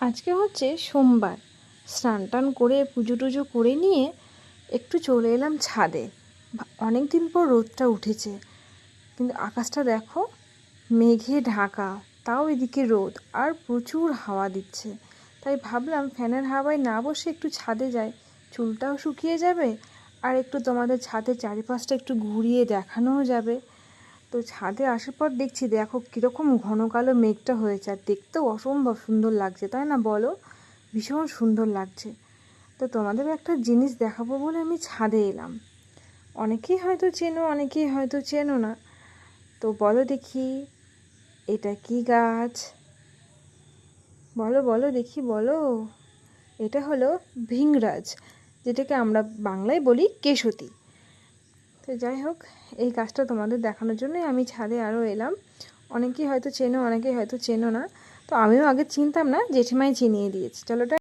আজকে হচ্ছে সোমবার। স্নান টান করে, পুজো টুজো করে নিয়ে একটু চলে এলাম ছাদে। অনেক দিন পর রোদটা উঠেছে। কিন্তু আকাশটা দেখো, মেঘে ঢাকা। তাও এদিকে রোদ আর প্রচুর হাওয়া দিচ্ছে। তাই ভাবলাম ফ্যানের হাওয়ায় না বসে একটু ছাদে যাই। চুলটাও শুকিয়ে যাবে আর একটু তোমাদের ছাদের চারিপাশটা একটু ঘুরিয়ে দেখানোও যাবে। তো ছাদে আসার পর দেখছি দেখো কীরকম ঘন কালো মেঘটা হয়েছে আর দেখতেও অসম্ভব সুন্দর লাগছে, তাই না বলো? ভীষণ সুন্দর লাগছে। তো তোমাদের একটা জিনিস দেখাবো বলে আমি ছাদে এলাম। অনেকেই হয়তো চেনো, অনেকেই হয়তো চেনো না। তো বলো দেখি, এটা কি গাছ? বলো বলো দেখি, বলো। এটা হলো ভিংরাজ, যেটাকে আমরা বাংলায় বলি কেশতী। তো যাই হোক, এই গাছটা তোমাদের দেখানোর জন্যই আমি ছাদে আরও এলাম। অনেকেই হয়তো চেনো, অনেকেই হয়তো চেনো না। তো আমিও আগে চিনতাম না, জেঠিমাই চিনিয়ে দিয়েছি। চলো